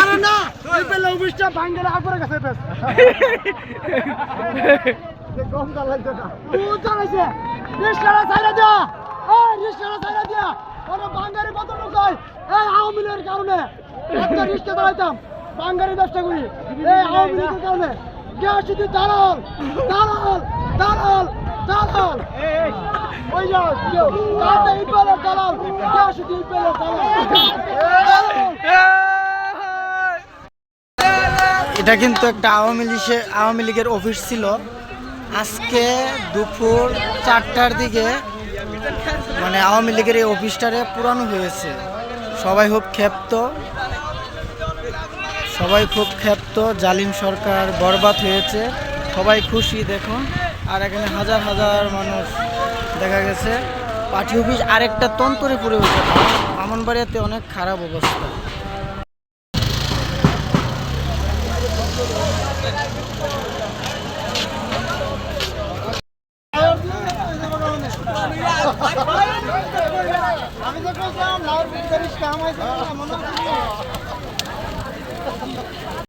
আরে না এই পেলে আগরে গেছে গম চালাইছে না ও চালাইছে দিয়া। রিস্কারা ছাইরা দিয়া। বাঙ্গারি কত লোক হয়? এই আওয়ামী লীগের কারণে। একটা রিস্কা চালাইতাম, বাঙ্গারি করি। এই আওয়ামী লীগের কারণে। গ্যাস দালাল দালাল দালাল দালাল। এটা কিন্তু একটা আওয়ামী লীগের আওয়ামী লীগের অফিস ছিল। আজকে দুপুর চারটার দিকে মানে আওয়ামী লীগের এই অফিসটারে পুরানো হয়েছে। সবাই খুব ক্ষেপ্ত। সবাই খুব ক্ষেপ্ত। জালিম সরকার বরবাদ হয়েছে। সবাই খুশি, দেখুন। আর এখানে হাজার হাজার মানুষ দেখা গেছে। পার্টি অফিস আরেকটা তন্তরে পড়ে হয়েছে ব্রাহ্মণবাড়িয়াতে অনেক খারাপ অবস্থা। আমি কাম